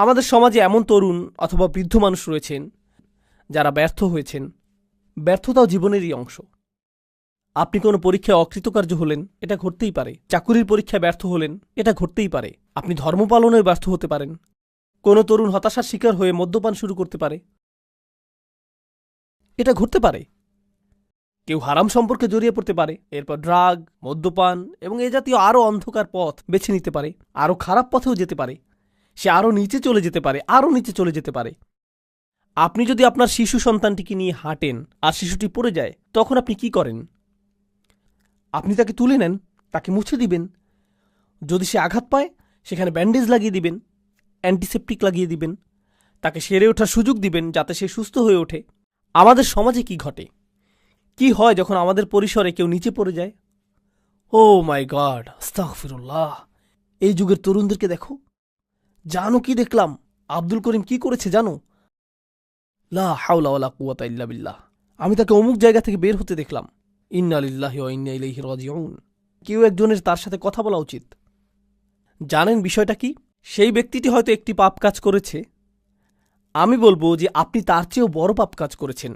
আমাদের সমাজে এমন তরুণ অথবা বৃদ্ধ মানুষ রয়েছেন যারা ব্যর্থ হয়েছেন। ব্যর্থতাও জীবনেরই অংশ। আপনি কোনো পরীক্ষায় অকৃতকার্য হলেন, এটা ঘটতেই পারে। চাকুরির পরীক্ষায় ব্যর্থ হলেন, এটা ঘটতেই পারে। আপনি ধর্ম পালনেও ব্যর্থ হতে পারেন। কোনো তরুণ হতাশার শিকার হয়ে মদ্যপান শুরু করতে পারে। এটা ঘটতে পারে। কেউ হারাম সম্পর্কে জড়িয়ে পড়তে পারে, এরপর ড্রাগ, মদ্যপান এবং এ জাতীয় আরও অন্ধকার পথ বেছে নিতে পারে, আরও খারাপ পথেও যেতে পারে। সে আরও নিচে চলে যেতে পারে আরও নিচে চলে যেতে পারে। আপনি যদি আপনার শিশু সন্তানটিকে নিয়ে হাঁটেন আর শিশুটি পড়ে যায়, তখন আপনি কি করেন? আপনি তাকে তুলে নেন, তাকে মুছে দিবেন। যদি সে আঘাত পায়, সেখানে ব্যান্ডেজ লাগিয়ে দিবেন, অ্যান্টিসেপটিক লাগিয়ে দিবেন, তাকে সেরে ওঠার সুযোগ দিবেন যাতে সে সুস্থ হয়ে ওঠে। আমাদের সমাজে কি ঘটে? কি হয় যখন আমাদের পরিসরে কেউ নিচে পড়ে যায়? ও মাই গড আস্তাগফিরুল্লাহ। এই যুগের তরুণদেরকে দেখো। জানো কি দেখলাম? আব্দুল করিম কি করেছে জানো? লা হাওলা ওয়ালা কুওয়াতা ইল্লা বিল্লাহ। আমি তাকে অমুক জায়গা থেকে বের হতে দেখলাম। ইন্না লিল্লাহি ওয়া ইন্না ইলাইহি রাজিউন। কেউ একজনের তার সাথে কথা বলা উচিত। জানেন বিষয়টা কি? সেই ব্যক্তিটি হয়তো একটি পাপ কাজ করেছে। আমি বলব যে আপনি তার চেয়েও বড় পাপ কাজ করেছেন।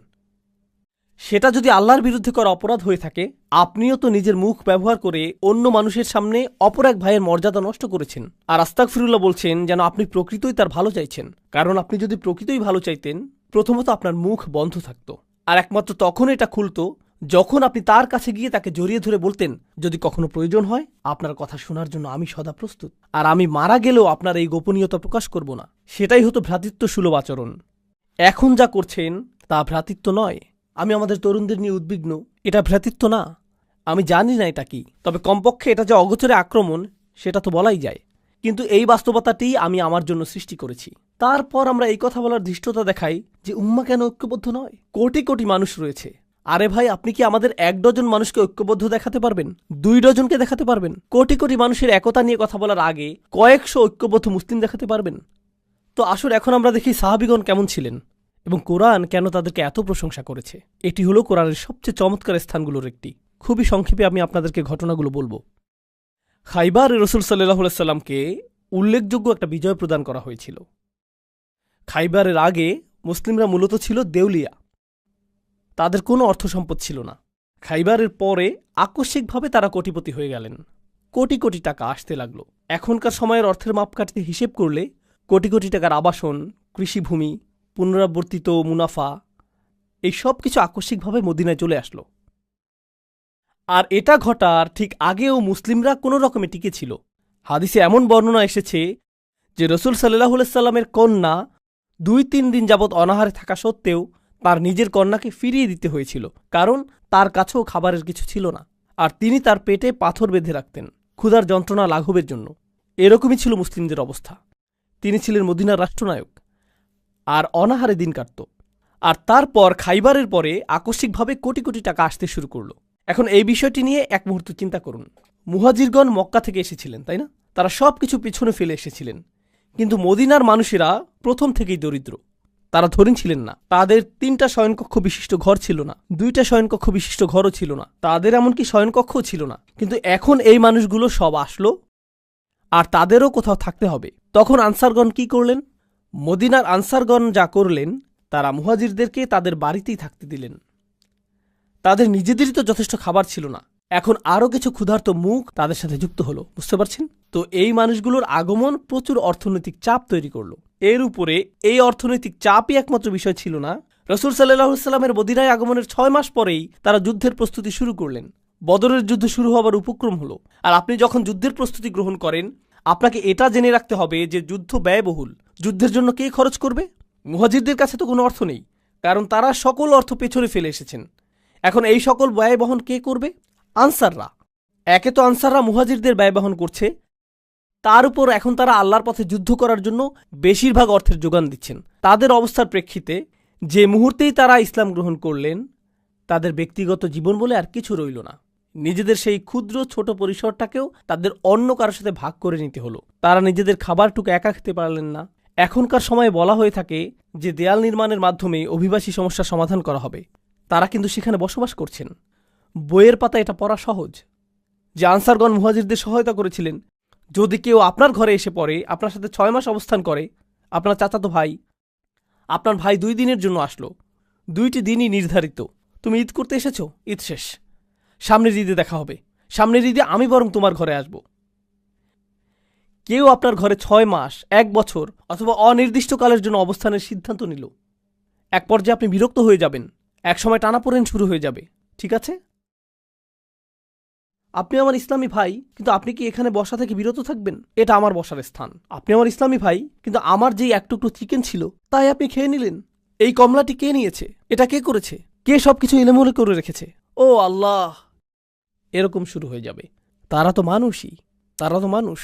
সেটা যদি আল্লাহর বিরুদ্ধে করা অপরাধ হয়ে থাকে, আপনিও তো নিজের মুখ ব্যবহার করে অন্য মানুষের সামনে অপর এক ভাইয়ের মর্যাদা নষ্ট করেছেন। আর আস্তাক ফিরুল্লাহ বলছেন যেন আপনি প্রকৃতই তার ভালো চাইছেন। কারণ আপনি যদি প্রকৃতই ভালো চাইতেন, প্রথমত আপনার মুখ বন্ধ থাকত। আর একমাত্র তখন এটা খুলত যখন আপনি তার কাছে গিয়ে তাকে জড়িয়ে ধরে বলতেন, যদি কখনো প্রয়োজন হয়, আপনার কথা শোনার জন্য আমি সদা প্রস্তুত। আর আমি মারা গেলেও আপনার এই গোপনীয়তা প্রকাশ করব না। সেটাই হতো ভ্রাতৃত্ব সুলভ আচরণ। এখন যা করছেন তা ভ্রাতৃত্ব নয় আমি আমাদের তরুণদের নিয়ে উদ্বিগ্ন। এটা ভ্রাতৃত্ব না। আমি জানি না এটা কি। তবে কমপক্ষে এটা যে অগোচরে আক্রমণ, সেটা তো বলাই যায়। কিন্তু এই বাস্তবতাটি আমি আমার জন্য সৃষ্টি করেছি। তারপর আমরা এই কথা বলার ধৃষ্টতা দেখাই যে উম্মা কেন ঐক্যবদ্ধ নয়? কোটি কোটি মানুষ রয়েছে। আরে ভাই, আপনি কি আমাদের এক ডজন মানুষকে ঐক্যবদ্ধ দেখাতে পারবেন? দুই ডজনকে দেখাতে পারবেন? কোটি কোটি মানুষের একতা নিয়ে কথা বলার আগে কয়েকশো ঐক্যবদ্ধ মুসলিম দেখাতে পারবেন? তো আসুন, এখন আমরা দেখি সাহাবিগণ কেমন ছিলেন। এবং কোরআন কেন তাদেরকে এত প্রশংসা করেছে? এটি হলো কোরআনের সবচেয়ে চমৎকার স্থানগুলোর একটি। খুবই সংক্ষেপে আমি আপনাদেরকে ঘটনাগুলো বলব। খাইবার রসুল সাল্লাহ সাল্লামকে উল্লেখযোগ্য একটা বিজয় প্রদান করা হয়েছিল। খাইবারের আগে মুসলিমরা মূলত ছিল দেউলিয়া। তাদের কোনো অর্থ সম্পদ ছিল না। খাইবারের পরে আকস্মিকভাবে তারা কোটিপতি হয়ে গেলেন। কোটি কোটি টাকা আসতে লাগল। এখনকার সময়ের অর্থের মাপকাঠিতে হিসেব করলে কোটি কোটি টাকার আবাসন, কৃষিভূমি পুনরাবর্তিত মুনাফা, এই সব কিছু আকস্মিকভাবে মদিনায় চলে আসলো। আর এটা ঘটার ঠিক আগেও মুসলিমরা কোনো রকমে টিকে ছিল। হাদিসে এমন বর্ণনা এসেছে যে রসুল সাল্লাহ সাল্লামের কন্যা দুই তিন দিন যাবৎ অনাহারে থাকা সত্ত্বেও তার নিজের কন্যাকে ফিরিয়ে দিতে হয়েছিল, কারণ তার কাছেও খাবারের কিছু ছিল না। আর তিনি তার পেটে পাথর বেঁধে রাখতেন, ক্ষুধার যন্ত্রণা লাঘবের জন্য। এরকমই ছিল মুসলিমদের অবস্থা। তিনি ছিলেন মদিনার রাষ্ট্রনায়ক। আর অনাহারে দিন কাটত। আর তারপর খাইবারের পরে আকস্মিকভাবে কোটি কোটি টাকা আসতে শুরু করল। এখন এই বিষয়টি নিয়ে এক মুহূর্ত চিন্তা করুন। মুহাজিরগণ মক্কা থেকে এসেছিলেন, তাই না? তারা সব কিছু পিছনে ফেলে এসেছিলেন। কিন্তু মদিনার মানুষেরা প্রথম থেকেই দরিদ্র। তারা ধরিন ছিলেন না। তাদের তিনটা শয়নকক্ষ বিশিষ্ট ঘর ছিল না। দুইটা শয়নকক্ষ বিশিষ্ট ঘরও ছিল না। তাদের এমনকি শয়নকক্ষও ছিল না। কিন্তু এখন এই মানুষগুলো সব আসলো। আর তাদেরও কোথাও থাকতে হবে। তখন আনসারগণ কি করলেন? মদিনার আনসারগণ যা করলেন, তারা মুহাজিরদেরকে তাদের বাড়িতেই থাকতে দিলেন। তাদের নিজেদেরই তো যথেষ্ট খাবার ছিল না। এখন আরও কিছু ক্ষুধার্ত মুখ তাদের সাথে যুক্ত হলো, বুঝতে পারছেন? তো এই মানুষগুলোর আগমন প্রচুর অর্থনৈতিক চাপ তৈরি করল। এর উপরে এই অর্থনৈতিক চাপই একমাত্র বিষয় ছিল না। রসুল সাল্লাহামের মদিনায় আগমনের ছয় মাস পরেই তারা যুদ্ধের প্রস্তুতি শুরু করলেন। বদরের যুদ্ধ শুরু হবার উপক্রম হলো। আর আপনি যখন যুদ্ধের প্রস্তুতি গ্রহণ করেন আপনাকে এটা জেনে রাখতে হবে যে যুদ্ধ ব্যয়বহুল। যুদ্ধের জন্য কে খরচ করবে? মুহাজিরদের কাছে তো কোনো অর্থ নেই, কারণ তারা সকল অর্থ পেছনে ফেলে এসেছেন। এখন এই সকল ব্যয় বহন কে করবে? আনসাররা। একে তো আনসাররা মুহাজিরদের ব্যয় বহন করছে। তার উপর এখন তারা আল্লাহর পথে যুদ্ধ করার জন্য বেশিরভাগ অর্থের যোগান দিচ্ছেন। তাদের অবস্থার প্রেক্ষিতে যে মুহূর্তেই তারা ইসলাম গ্রহণ করলেন, তাদের ব্যক্তিগত জীবন বলে আর কিছু রইল না। নিজেদের সেই ক্ষুদ্র ছোট পরিসরটাকেও তাদের অন্য কারোর সাথে ভাগ করে নিতে হলো। তারা নিজেদের খাবারটুকু একা খেতে পারলেন না। এখনকার সময়ে বলা হয়ে থাকে যে, দেয়াল নির্মাণের মাধ্যমে অভিবাসী সমস্যার সমাধান করা হবে। তারা কিন্তু সেখানে বসবাস করছেন। বইয়ের পাতা এটা পড়া সহজ। যে আনসারগণ মুহাজিরদের সহায়তা করেছিলেন, যদি কেউ আপনার ঘরে এসে পড়ে, আপনার সাথে ছয় মাস অবস্থান করে, আপনার চাচাতো ভাই, আপনার ভাই দুই দিনের জন্য আসলো। দুইটি দিনই নির্ধারিত। তুমি ঈদ করতে এসেছ? ঈদ শেষ। সামনের ঈদে দেখা হবে। সামনের ঈদে আমি বরং তোমার ঘরে আসব। কেউ আপনার ঘরে ছয় মাস, এক বছর অথবা অনির্দিষ্টকালের জন্য অবস্থানের সিদ্ধান্ত নিল। এক পর্যায়ে আপনি বিরক্ত হয়ে যাবেন। এক সময় টানাপোড়েন শুরু হয়ে যাবে। ঠিক আছে? আপনি আমার ইসলামী ভাই, কিন্তু আপনি কি এখানে বসা থেকে বিরত থাকবেন? এটা আমার বসার স্থান। আপনি আমার ইসলামী ভাই, কিন্তু আমার যেই এক টুকরো চিকেন ছিল, তাই আপনি খেয়ে নিলেন। এই কমলাটি কে নিয়েছে? এটা কে করেছে? কে সবকিছু এলোমেলো করে রেখেছে? ও আল্লাহ! এরকম শুরু হয়ে যাবে। তারা তো মানুষই, তারা তো মানুষ।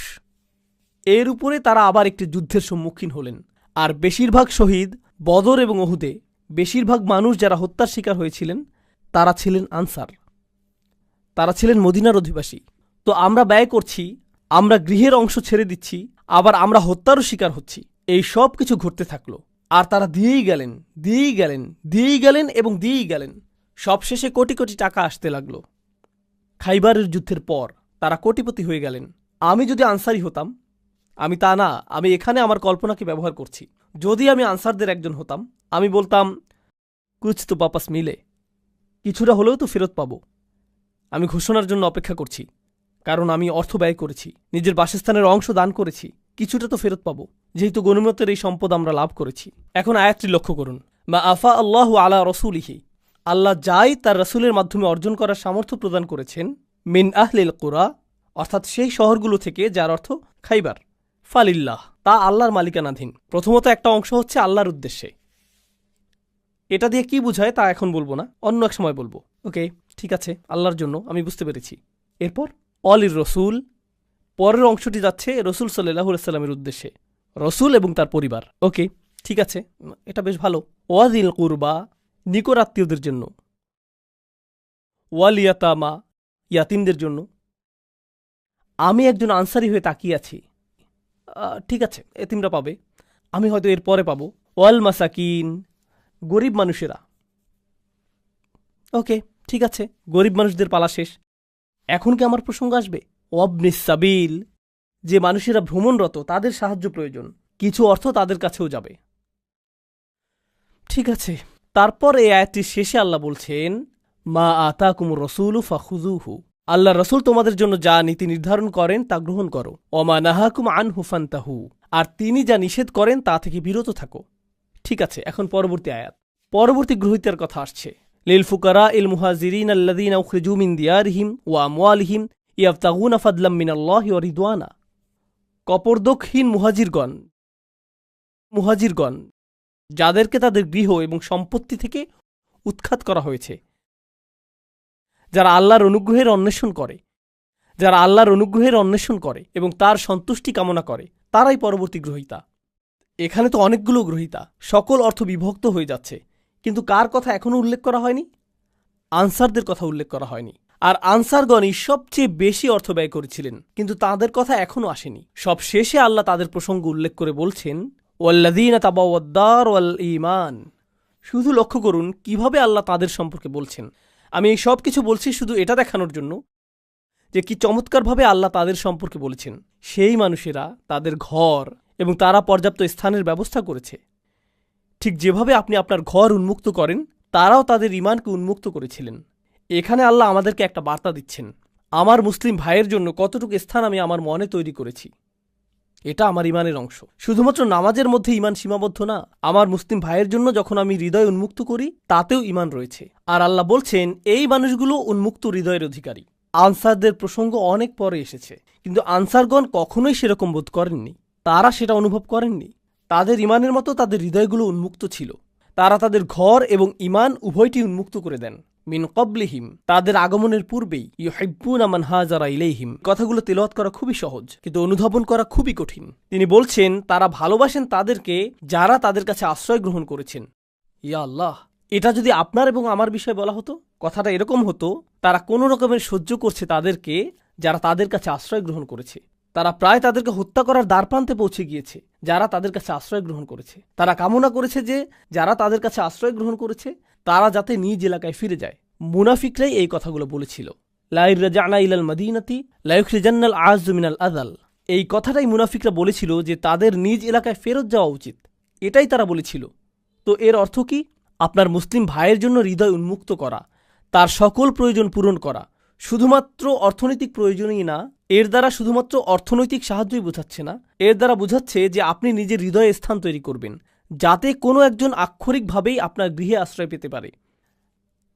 এর উপরে তারা আবার একটি যুদ্ধের সম্মুখীন হলেন। আর বেশিরভাগ শহীদ বদর এবং অহুদে বেশিরভাগ মানুষ যারা হত্যার শিকার হয়েছিলেন, তারা ছিলেন আনসার। তারা ছিলেন মদিনার অধিবাসী। তো আমরা ব্যয় করছি, আমরা গৃহের অংশ ছেড়ে দিচ্ছি, আবার আমরা হত্যারও শিকার হচ্ছি। এই সব কিছু ঘটতে থাকল। আর তারা দিয়েই গেলেন দিয়েই গেলেন দিয়েই গেলেন এবং দিয়েই গেলেন। সবশেষে কোটি কোটি টাকা আসতে লাগল। খাইবারের যুদ্ধের পর তারা কোটিপতি হয়ে গেলেন। আমি যদি আনসারি হতাম, আমি তা না, আমি এখানে আমার কল্পনাকে ব্যবহার করছি। যদি আমি আনসারদের একজন হতাম, আমি বলতাম কুছ তো বাপাস মিলে, কিছুটা হলেও তো ফেরত পাবো। আমি ঘোষণার জন্য অপেক্ষা করছি, কারণ আমি অর্থ ব্যয় করেছি, নিজের বাসস্থানের অংশ দান করেছি, কিছুটা তো ফেরত পাবো, যেহেতু গণিমতের এই সম্পদ আমরা লাভ করেছি। এখন আয়াতটি লক্ষ্য করুন বা আফা আল্লাহ আলা রসুলিহি আল্লাহ যাই তার রসুলের মাধ্যমে অর্জন করার সামর্থ্য প্রদান করেছেন, মিন আহলিল কোরা, অর্থাৎ সেই শহরগুলো থেকে যার অর্থ খাইবার। ফালিল্লাহ, তা আল্লাহর মালিকানাধীন। প্রথমত একটা অংশ হচ্ছে আল্লাহর উদ্দেশ্যে। এটা দিয়ে কি বোঝায় তা এখন বলব না, অন্য এক সময় বলব। ওকে ঠিক আছে, আল্লাহর জন্য, আমি বুঝতে পেরেছি। এরপর, অলির রসুল, পরের অংশটি যাচ্ছে রসুল সাল্লাহ সাল্লামের উদ্দেশ্যে। রসুল এবং তার পরিবার। ওকে ঠিক আছে, এটা বেশ ভালো। ওয়াজিল কুরবা নিকর আত্মীয়দের জন্য। ওয়ালিয়াতামা ইয়াতিমদের জন্য। আমি একজন আনসারি হয়ে তাকিয়ে আছি। ঠিক আছে, এতিমরা পাবে। আমি হয়তো এর পরে পাবো। ওয়াল মাসাকিন, গরিব মানুষেরা। ওকে, ঠিক আছে, গরিব মানুষদের পালা শেষ। এখন কি আমার প্রসঙ্গ আসবে? সাবিল, যে মানুষেরা ভ্রমণরত, তাদের সাহায্য প্রয়োজন। কিছু অর্থ তাদের কাছেও যাবে। ঠিক আছে তারপর এই আয়াতটির শেষে আল্লাহ বলছেন, মা আতা কুমুর রসুল ফাখুজুহু আল্লাহ রসুল তোমাদের জন্য যা নীতি নির্ধারণ করেন তা গ্রহণ করো। অমা নাহাকুম আন হুফান্তাহু আর তিনি যা নিষেধ করেন তা থেকে বিরত থাকো। ঠিক আছে, এখন পরবর্তী আয়াত। পরবর্তী গ্রহিতার কথা আসছে। লিল ফুকারা ইল মুহাজিরিন আল্লাদিন উখরিজু মিন দিয়ারহিম ও আমওয়ালিহিম ইয়াফতাগুনা ফাদলাম মিন আল্লাহ ও রিদওয়ানা। কপরদকহীন মুহাজিরগণ মুহাজিরগণ যাদেরকে তাদের গৃহ এবং সম্পত্তি থেকে উৎখাত করা হয়েছে। যারা আল্লাহর অনুগ্রহের অন্বেষণ করে, যারা আল্লাহর অনুগ্রহের অন্বেষণ করে এবং তার সন্তুষ্টি কামনা করে, তারাই পরবর্তী গ্রহিতা। এখানে তো অনেকগুলো গ্রহিতা, সকল অর্থ বিভক্ত হয়ে যাচ্ছে। কিন্তু কার কথা এখনও উল্লেখ করা হয়নি? আনসারদের কথা উল্লেখ করা হয়নি। আর আনসারগণই সবচেয়ে বেশি অর্থ ব্যয় করেছিলেন, কিন্তু তাদের কথা এখনও আসেনি। সব শেষে আল্লাহ তাদের প্রসঙ্গ উল্লেখ করে বলছেন ওয়াল্লাদিন তাবাওয়াদ্দার ওয়াল ইমান শুধু লক্ষ্য করুন কীভাবে আল্লাহ তাদের সম্পর্কে বলছেন। আমি এই সব কিছু বলছি শুধু এটা দেখানোর জন্য যে কি চমৎকারভাবে আল্লাহ তাদের সম্পর্কে বলেছেন। সেই মানুষেরা তাদের ঘর এবং তারা পর্যাপ্ত স্থানের ব্যবস্থা করেছে। ঠিক যেভাবে আপনি আপনার ঘর উন্মুক্ত করেন, তারাও তাদের ইমানকে উন্মুক্ত করেছিলেন। এখানে আল্লাহ আমাদেরকে একটা বার্তা দিচ্ছেন। আমার মুসলিম ভাইয়ের জন্য কতটুকু স্থান আমি আমার মনে তৈরি করেছি। এটা আমার ইমানের অংশ। শুধুমাত্র নামাজের মধ্যে ইমান সীমাবদ্ধ না, আমার মুসলিম ভাইয়ের জন্য যখন আমি হৃদয় উন্মুক্ত করি, তাতেও ইমান রয়েছে। আর আল্লাহ বলছেন, এই মানুষগুলো উন্মুক্ত হৃদয়ের অধিকারী। আনসারদের প্রসঙ্গ অনেক পরে এসেছে, কিন্তু আনসারগণ কখনোই সেরকম বোধ করেননি। তারা সেটা অনুভব করেননি। তাদের ইমানের মতো তাদের হৃদয়গুলো উন্মুক্ত ছিল। তারা তাদের ঘর এবং ইমান উভয়টি উন্মুক্ত করে দেন। মিন কবলিহিম তাদের আগমনের পূর্বেই ইউহিব্বুন আমান হাজারা ইলাইহিম। কথাগুলো তেলাওয়াত করা খুবই সহজ, কিন্তু অনুধাবন করা খুবই কঠিন। তিনি বলছেন, তারা ভালোবাসেন তাদেরকে যারা তাদের কাছে আশ্রয় গ্রহণ করেছেন। ইয়া আল্লাহ, এটা যদি আপনার এবং আমার বিষয়ে বলা হতো, কথাটা এরকম হতো, তারা কোনো রকমের সহ্য করছে তাদেরকে যারা তাদের কাছে আশ্রয় গ্রহণ করেছে। তারা প্রায় তাদেরকে হত্যা করার দ্বারপ্রান্তে পৌঁছে গিয়েছে, যারা তাদের কাছে আশ্রয় গ্রহণ করেছে। তারা কামনা করেছে যে, যারা তাদের কাছে আশ্রয় গ্রহণ করেছে তারা যাতে নিজ এলাকায় ফিরে যায়। মুনাফিকরাই এই কথাগুলো বলেছিল। লাইর রাজানা ইলাল মদিনাতি আজ মিনাল আদাল এই কথাটাই মুনাফিকরা বলেছিল যে তাদের নিজ এলাকায় ফেরত যাওয়া উচিত। এটাই তারা বলেছিল। তো এর অর্থ কি? আপনার মুসলিম ভাইয়ের জন্য হৃদয় উন্মুক্ত করা, তার সকল প্রয়োজন পূরণ করা। শুধুমাত্র অর্থনৈতিক প্রয়োজনই না, এর দ্বারা শুধুমাত্র অর্থনৈতিক সাহায্যই বোঝাচ্ছে না। এর দ্বারা বোঝাচ্ছে যে আপনি নিজের হৃদয়ে স্থান তৈরি করবেন। যাতে কোনো একজন আক্ষরিকভাবেই আপনার গৃহে আশ্রয় পেতে পারে।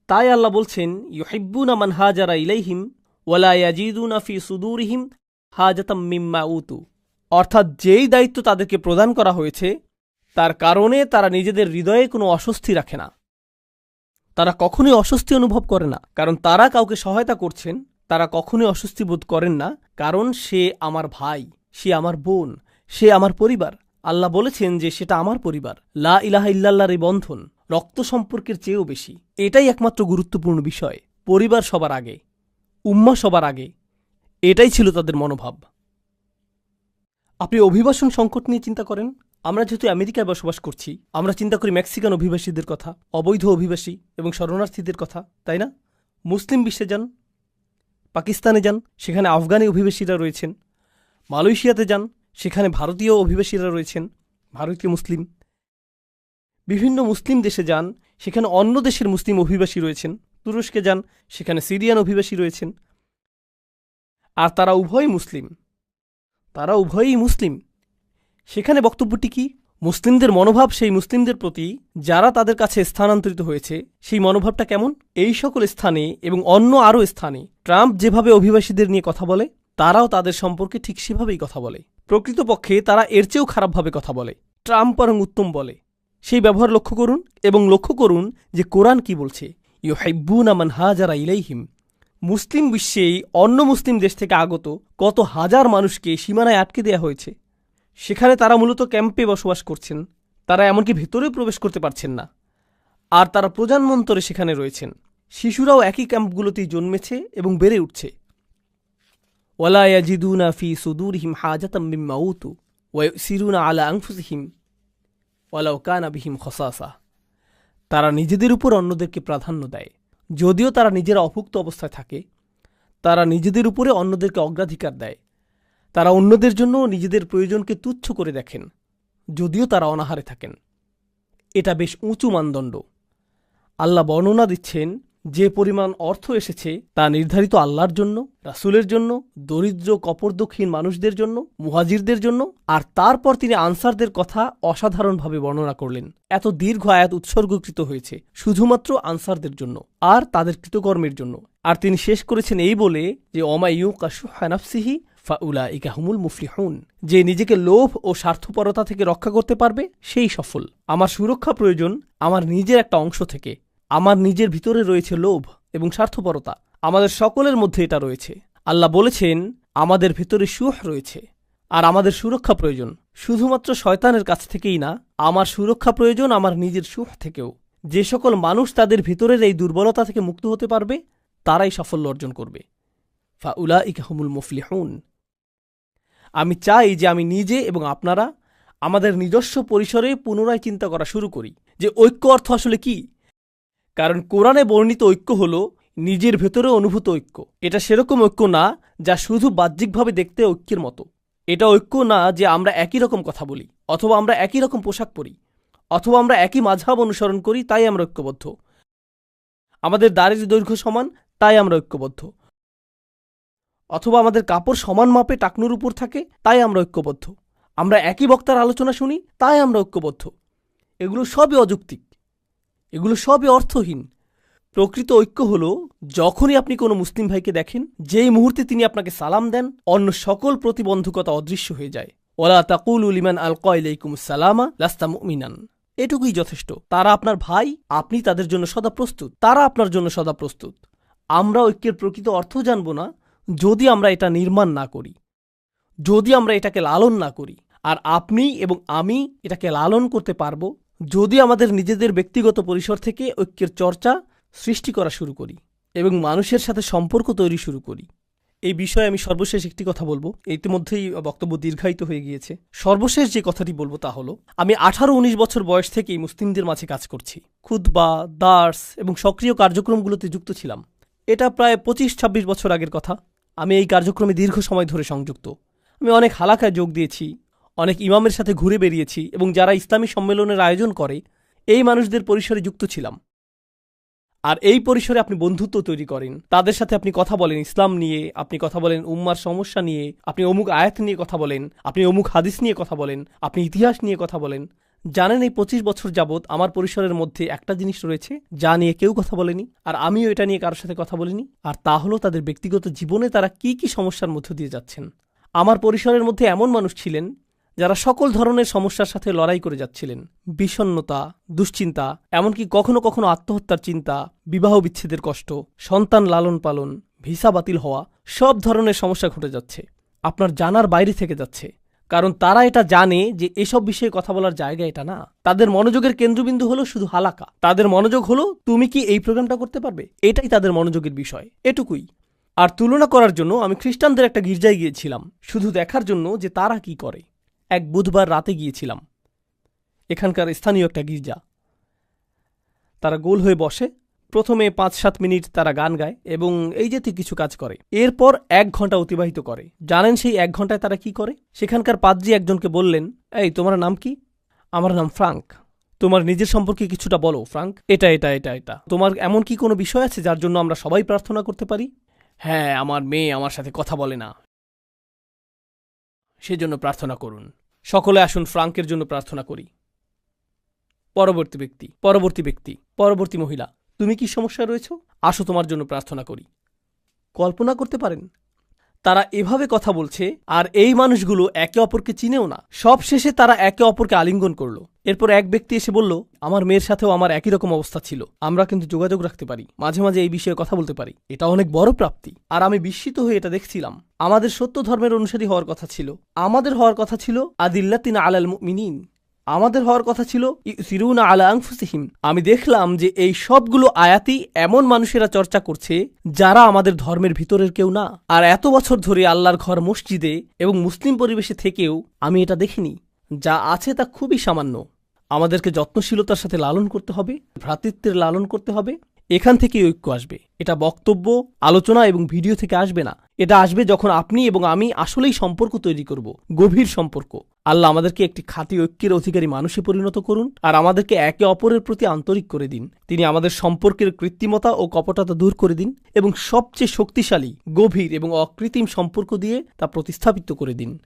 তাই আল্লাহ বলছেন, ইউহিব্বুনা মান হাজারা ইলাইহিম ওয়ালা ইয়াজিদুনা ফি সুদুরিহিম হাজাতাম মিম্মা উতু। অর্থাৎ যেই দায়িত্ব তাদেরকে প্রদান করা হয়েছে, তার কারণে তারা নিজেদের হৃদয়ে কোনো অস্বস্তি রাখে না। তারা কখনোই অস্বস্তি অনুভব করে না, কারণ তারা কাউকে সহায়তা করছেন, তারা কখনোই অস্বস্তি বোধ করেন না, কারণ সে আমার ভাই, সে আমার বোন, সে আমার পরিবার। আল্লাহ বলেছেন যে সেটা আমার পরিবার। লা ইলাহা ইল্লাল্লাহর এই বন্ধন রক্ত সম্পর্কের চেয়েও বেশি। এটাই একমাত্র গুরুত্বপূর্ণ বিষয়। পরিবার সবার আগে, উম্মা সবার আগে। এটাই ছিল তাদের মনোভাব। আপনি অভিবাসন সংকট নিয়ে চিন্তা করেন? আমরা যেহেতু আমেরিকায় বসবাস করছি, আমরা চিন্তা করি মেক্সিকান অভিবাসীদের কথা, অবৈধ অভিবাসী এবং শরণার্থীদের কথা, তাই না? মুসলিম বিশ্বে যান, পাকিস্তানে যান, সেখানে আফগানি অভিবাসীরা রয়েছেন, মালয়েশিয়াতে যান সেখানে ভারতীয় অভিবাসীরা রয়েছেন, ভারতীয় মুসলিম। বিভিন্ন মুসলিম দেশে যান, সেখানে অন্য দেশের মুসলিম অভিবাসী রয়েছেন। তুরস্কে যান, সেখানে সিরিয়ান অভিবাসী রয়েছেন। আর তারা উভয়ই মুসলিম। তারা উভয়ই মুসলিম। সেখানে বক্তব্যটি কি? মুসলিমদের মনোভাব, সেই মুসলিমদের প্রতি যারা তাদের কাছে স্থানান্তরিত হয়েছে, সেই মনোভাবটা কেমন? এই সকল স্থানে এবং অন্য আরও স্থানে ট্রাম্প যেভাবে অভিবাসীদের নিয়ে কথা বলে, তারাও তাদের সম্পর্কে ঠিক সেভাবেই কথা বলে। প্রকৃতপক্ষে তারা এর চেয়েও খারাপভাবে কথা বলে। ট্রাম্প বরং উত্তম বলে। সেই ব্যবহার লক্ষ্য করুন এবং লক্ষ্য করুন যে কোরআন কি বলছে। ইউ হাইব্বুন আমান হাজারা ইলাইহিম। মুসলিম বিশ্বেই অন্য মুসলিম দেশ থেকে আগত কত হাজার মানুষকে সীমানায় আটকে দেওয়া হয়েছে। সেখানে তারা মূলত ক্যাম্পে বসবাস করছেন। তারা এমনকি ভেতরেও প্রবেশ করতে পারছেন না। আর তারা প্রজন্মান্তরে সেখানে রয়েছেন। শিশুরাও একই ক্যাম্পগুলোতেই জন্মেছে এবং বেড়ে উঠছে। ওয়ালা ইয়াজিদুনা ফি সুদুরহিম হাজাতাম মিম্মা উতু ওয়ায়ুসিরুনা আলা আনফুসিহিম ওয়ালাউ কানা বিহিম খসাসা তারা নিজেদের উপর অন্যদেরকে প্রাধান্য দেয়। যদিও তারা নিজেরা অভুক্ত অবস্থায় থাকে, তারা নিজেদের উপরে অন্যদেরকে অগ্রাধিকার দেয়। তারা অন্যদের জন্য নিজেদের প্রয়োজনকে তুচ্ছ করে দেখেন, যদিও তারা অনাহারে থাকেন। এটা বেশ উঁচু মানদণ্ড। আল্লাহ বর্ণনা দিচ্ছেন যে পরিমাণ অর্থ এসেছে তা নির্ধারিত আল্লাহর জন্য, রাসুলের জন্য, দরিদ্র, কপরদক্ষিণ মানুষদের জন্য, মুহাজিরদের জন্য, আর তারপর তিনি আনসারদের কথা অসাধারণভাবে বর্ণনা করলেন। এত দীর্ঘ আয়াত উৎসর্গকৃত হয়েছে শুধুমাত্র আনসারদের জন্য, আর তাদের কৃতকর্মের জন্য। আর তিনি শেষ করেছেন এই বলে যে অমায়ু কাশু হানাফসিহি ফাউলা ইকাহুমুল মুফলিহুন। যে নিজেকে লোভ ও স্বার্থপরতা থেকে রক্ষা করতে পারবে, সেই সফল। আমার সুরক্ষা প্রয়োজন আমার নিজের একটা অংশ থেকে। আমার নিজের ভিতরে রয়েছে লোভ এবং স্বার্থপরতা। আমাদের সকলের মধ্যে এটা রয়েছে। আল্লাহ বলেছেন, আমাদের ভিতরে সুখ রয়েছে আর আমাদের সুরক্ষা প্রয়োজন। শুধুমাত্র শয়তানের কাছ থেকেই না, আমার সুরক্ষা প্রয়োজন আমার নিজের সুখ থেকেও। যে সকল মানুষ তাদের ভিতরের এই দুর্বলতা থেকে মুক্ত হতে পারবে, তারাই সাফল্য অর্জন করবে। ফা উলা ইকাহমুল মুফলিহুন। আমি চাই যে আমি নিজে এবং আপনারা আমাদের নিজস্ব পরিসরে পুনরায় চিন্তা করা শুরু করি। যে ঐক্য অর্থ আসলে কি? কারণ কোরআনে বর্ণিত ঐক্য হল নিজের ভেতরে অনুভূত ঐক্য। এটা সেরকম ঐক্য না যা শুধু বাহ্যিকভাবে দেখতে ঐক্যের মতো। এটা ঐক্য না যে আমরা একই রকম কথা বলি, অথবা আমরা একই রকম পোশাক পরি, অথবা আমরা একই মাঝহাব অনুসরণ করি, তাই আমরা ঐক্যবদ্ধ। আমাদের দাড়ির দৈর্ঘ্য সমান, তাই আমরা ঐক্যবদ্ধ। অথবা আমাদের কাপড় সমান মাপে টাকনুর উপর থাকে, তাই আমরা ঐক্যবদ্ধ। আমরা একই বক্তার আলোচনা শুনি, তাই আমরা ঐক্যবদ্ধ। এগুলো সবই অযৌক্তিক। এগুলো সবই অর্থহীন। প্রকৃত ঐক্য হল, যখনই আপনি কোনো মুসলিম ভাইকে দেখেন, যেই মুহূর্তে তিনি আপনাকে সালাম দেন, অন্য সকল প্রতিবন্ধকতা অদৃশ্য হয়ে যায়। ওলা তাকুল উলিমান আল কয়লাইকুম সালামা লাস্তা মুমিনান। এটুকুই যথেষ্ট। তারা আপনার ভাই, আপনি তাদের জন্য সদা প্রস্তুত। তারা আপনার জন্য সদা প্রস্তুত। আমরা ঐক্যের প্রকৃত অর্থ জানব না, যদি আমরা এটা নির্মাণ না করি। যদি আমরা এটাকে লালন না করি, আর আপনি এবং আমি এটাকে লালন করতে পারব যদি আমাদের নিজেদের ব্যক্তিগত পরিসর থেকে ঐক্যের চর্চা সৃষ্টি করা শুরু করি এবং মানুষের সাথে সম্পর্ক তৈরি শুরু করি, এই বিষয়ে আমি সর্বশেষ একটি কথা বলব। ইতিমধ্যেই বক্তব্য দীর্ঘায়িত হয়ে গিয়েছে। সর্বশেষ যে কথাটি বলব তা হলো, আমি আঠারো উনিশ বছর বয়স থেকেই মুসলিমদের মাঝে কাজ করছি। খুদবা দার্স এবং সক্রিয় কার্যক্রমগুলোতে যুক্ত ছিলাম। এটা প্রায় পঁচিশ ছাব্বিশ বছর আগের কথা। আমি এই কার্যক্রমে দীর্ঘ সময় ধরে সংযুক্ত। আমি অনেক হালাকায় যোগ দিয়েছি। অনেক ইমামের সাথে ঘুরে বেরিয়েছি এবং যারা ইসলামী সম্মেলনের আয়োজন করে, এই মানুষদের পরিসরে যুক্ত ছিলাম। আর এই পরিসরে আপনি বন্ধুত্ব তৈরি করেন। তাদের সাথে আপনি কথা বলেন ইসলাম নিয়ে, আপনি কথা বলেন উম্মার সমস্যা নিয়ে, আপনি অমুক আয়াত নিয়ে কথা বলেন, আপনি অমুক হাদিস নিয়ে কথা বলেন, আপনি ইতিহাস নিয়ে কথা বলেন। জানেন এই পঁচিশ বছর যাবৎ আমার পরিসরের মধ্যে একটা জিনিস রয়েছে যা নিয়ে কেউ কথা বলেনি, আর আমিও এটা নিয়ে কারোর সাথে কথা বলিনি। আর তা হলো তাদের ব্যক্তিগত জীবনে তারা কি কি সমস্যার মধ্য দিয়ে যাচ্ছেন। আমার পরিসরের মধ্যে এমন মানুষ ছিলেন যারা সকল ধরনের সমস্যার সাথে লড়াই করে যাচ্ছিলেন। বিষণ্নতা দুশ্চিন্তা, এমনকি কখনো কখনো আত্মহত্যার চিন্তা, বিবাহ বিচ্ছেদের কষ্ট, সন্তান লালন পালন, ভিসা বাতিল হওয়া, সব ধরনের সমস্যা ঘটে যাচ্ছে। আপনার জানার বাইরে থেকে যাচ্ছে। কারণ তারা এটা জানে যে এসব বিষয়ে কথা বলার জায়গা এটা না। তাদের মনোযোগের কেন্দ্রবিন্দু হলো শুধু হালাকা। তাদের মনোযোগ হলো, তুমি কি এই প্রোগ্রামটা করতে পারবে? এটাই তাদের মনোযোগের বিষয়। এটুকুই। আর তুলনা করার জন্য আমি খ্রিস্টানদের একটা গির্জায় গিয়েছিলাম। শুধু দেখার জন্য যে তারা কি করে। এক বুধবার রাতে গিয়েছিলাম। এখানকার স্থানীয় একটা গির্জা। তারা গোল হয়ে বসে। প্রথমে পাঁচ সাত মিনিট তারা গান গায় এবং এই জাতীয় কিছু কাজ করে। এরপর এক ঘণ্টা অতিবাহিত করে। জানেন সেই এক ঘন্টায় তারা কি করে? সেখানকার পাদ্রি একজনকে বললেন, এই, তোমার নাম কি? আমার নাম ফ্রাঙ্ক। তোমার নিজের সম্পর্কে কিছুটা বলো, ফ্রাঙ্ক। এটা এটা এটা এটা। তোমার এমন কি কোনো বিষয় আছে যার জন্য আমরা সবাই প্রার্থনা করতে পারি? হ্যাঁ আমার মেয়ে আমার সাথে কথা বলে না। সেজন্য প্রার্থনা করুন। সকলে আসুন ফ্রাঙ্কের জন্য প্রার্থনা করি। পরবর্তী ব্যক্তি পরবর্তী ব্যক্তি, পরবর্তী মহিলা, তুমি কি সমস্যা রয়েছ? আসো তোমার জন্য প্রার্থনা করি। কল্পনা করতে পারেন? তারা এভাবে কথা বলছে, আর এই মানুষগুলো একে অপরকে চিনেও না। সব শেষে তারা একে অপরকে আলিঙ্গন করল। এরপর এক ব্যক্তি এসে বলল, আমার মেয়ের সাথেও আমার একই রকম অবস্থা ছিল। আমরা কিন্তু যোগাযোগ রাখতে পারি। মাঝে মাঝে এই বিষয়ে কথা বলতে পারি। এটা অনেক বড় প্রাপ্তি। আর আমি বিস্মিত হয়ে এটা দেখছিলাম। আমাদের সত্য ধর্মের অনুসারী হওয়ার কথা ছিল। আমাদের হওয়ার কথা ছিল আদিল্লা আদিল্লাতিন আলাল মিনিন আমাদের হওয়ার কথা ছিল সিরুনা আলা আংফুসিহিম আমি দেখলাম যে এই সবগুলো আয়াতি এমন মানুষেরা চর্চা করছে, যারা আমাদের ধর্মের ভিতরের কেউ না। আর এত বছর ধরে আল্লাহর ঘর মসজিদে এবং মুসলিম পরিবেশে থেকেও আমি এটা দেখিনি, যা আছে তা খুবই সামান্য। আমাদেরকে যত্নশীলতার সাথে লালন করতে হবে, ভ্রাতৃত্বের লালন করতে হবে এখান থেকে ঐক্য আসবে। এটা বক্তব্য, আলোচনা এবং ভিডিও থেকে আসবে না। এটা আসবে যখন আপনি এবং আমি আসলেই সম্পর্ক তৈরি করব, গভীর সম্পর্ক। আল্লাহ আমাদেরকে একটি খাঁটি ঐক্যের অধিকারী মানুষে পরিণত করুন আর আমাদেরকে একে অপরের প্রতি আন্তরিক করে দিন। তিনি আমাদের সম্পর্কের কৃত্রিমতা ও কপটতা দূর করে দিন এবং সবচেয়ে শক্তিশালী, গভীর এবং অকৃত্রিম সম্পর্ক দিয়ে তা প্রতিস্থাপিত করে দিন।